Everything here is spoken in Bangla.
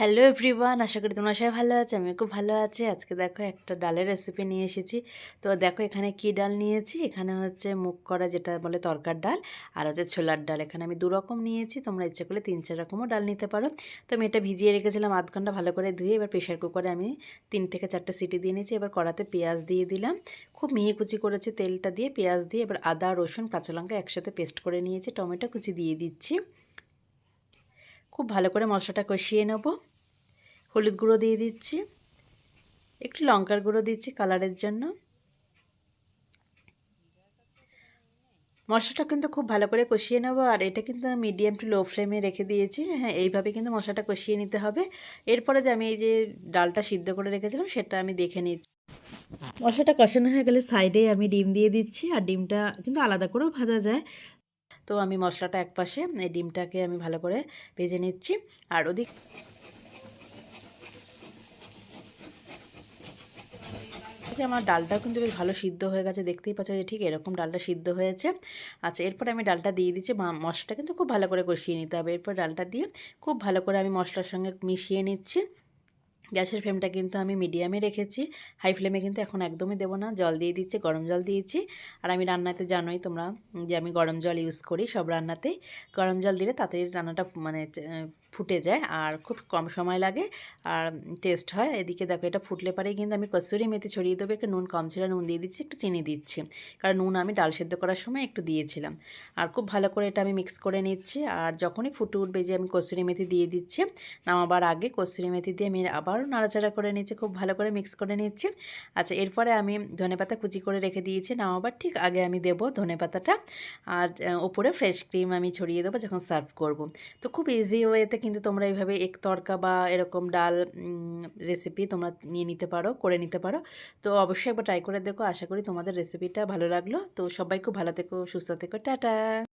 হ্যালো এভরিওয়ান আশা করি তোমরা সবাই ভালো আছে আমি খুব ভালো আছি। আজকে দেখো একটা ডালের রেসিপি নিয়ে এসেছি। তো দেখো এখানে কি ডাল নিয়েছি? এখানে হচ্ছে মুগ করা যেটা বলে তরকার ডাল, আর হচ্ছে ছোলার ডাল। এখানে আমি দু রকম নিয়েছি, তোমরা ইচ্ছে করলে তিন চার রকমও ডাল নিতে পারো। তো আমি এটা ভিজিয়ে রেখেছিলাম আধ ঘণ্টা ভালো করে ধুয়ে, এবার প্রেশার কুকারে আমি তিন থেকে চারটে সিটি দিয়ে নিয়েছি। এবার কড়াতে পেঁয়াজ দিয়ে দিলাম। খুব মিহি কুচি করেছি তেলটা দিয়ে পেঁয়াজ দিয়ে, এবার আদা, রসুন, কাঁচা লঙ্কা একসাথে পেস্ট করে নিয়েছি। টমেটো কুচি দিয়ে দিচ্ছি। খুব ভালো করে মশলাটা কষিয়ে নেব। হলুদ গুঁড়ো দিয়ে দিচ্ছি। একটু লঙ্কার গুঁড়ো দিচ্ছি কালারের জন্য। মশলাটা কিন্তু খুব ভালো করে কষিয়ে নেব আর এটা কিন্তু মিডিয়াম টু লো ফ্লেমে রেখে দিয়েছি। হ্যাঁ এইভাবে কিন্তু মশলাটা কষিয়ে নিতে হবে। এরপরে যে আমি এই যে ডালটা সিদ্ধ করে রেখেছিলাম সেটা আমি দেখে নিচ্ছি। মশলাটা কষানো হয়ে গেলে সাইডে আমি ডিম দিয়ে দিচ্ছি আর ডিমটা কিন্তু আলাদা করেও ভাজা যায়। তো আমি মশলাটা এক পাশে এই ডিমটাকে আমি ভালো করে ভেজে নিচ্ছি। আর ওদিক আমার ডালটা কিন্তু বেশ ভালো সিদ্ধ হয়ে গেছে, দেখতেই পাচ্ছ যে ঠিক এরকম ডালটা সিদ্ধ হয়েছে। আচ্ছা এরপর আমি ডালটা দিয়ে দিচ্ছি মশলাটা কিন্তু খুব ভালো করে কষিয়ে নিতে হবে। এরপর ডালটা দিয়ে খুব ভালো করে আমি মশলার সঙ্গে মিশিয়ে নিচ্ছি। গ্যাসের ফ্লেমটা কিন্তু আমি মিডিয়ামে রেখেছি। হাই ফ্লেমে কিন্তু এখন একদমই দেবো না। জল দিয়ে দিচ্ছি, গরম জল দিয়েছি। আর আমি রান্নাতে জানোই তোমরা যে আমি গরম জল ইউজ করি সব রান্নাতেই। গরম জল দিলে তাড়াতাড়ি রান্নাটা মানে ফুটে যায় আর খুব কম সময় লাগে আর টেস্ট হয়। এদিকে দেখো এটা ফুটলে পারেই কিন্তু আমি কসুরি মেথি ছড়িয়ে দেবো, একটু নুন কম ছিল, নুন দিয়ে দিচ্ছি, একটু চিনি দিচ্ছি। কারণ নুন আমি ডাল সেদ্ধ করার সময় একটু দিয়েছিলাম। আর খুব ভালো করে এটা আমি মিক্স করে নিচ্ছি। আর যখনই ফুটে উঠবে যে আমি কসুরি মেথি দিয়ে দিচ্ছি, নামাবার আগে কসুরি মেথি দিয়ে আমি আবারও নাড়াচাড়া করে নিচ্ছি খুব ভালো করে মিক্স করে নিচ্ছি আচ্ছা এরপরে আমি ধনে পাতা কুচি করে রেখে দিয়েছি। নামাবার ঠিক আগে আমি দেবো ধনে পাতাটা। আর ওপরে ফ্রেশ ক্রিম আমি ছড়িয়ে দেবো যখন সার্ভ করব। তো খুব ইজি ওয়েতে কিন্তু তোমরা এইভাবে এক তরকা বা এরকম ডাল রেসিপি তোমরা নিয়ে নিতে পারো, করে নিতে পারো। তো অবশ্যই একবার ট্রাই করে দেখো। আশা করি তোমাদের রেসিপিটা ভালো লাগল। তো সবাই খুব ভালো থেকো, সুস্থ থেকো। টাটা!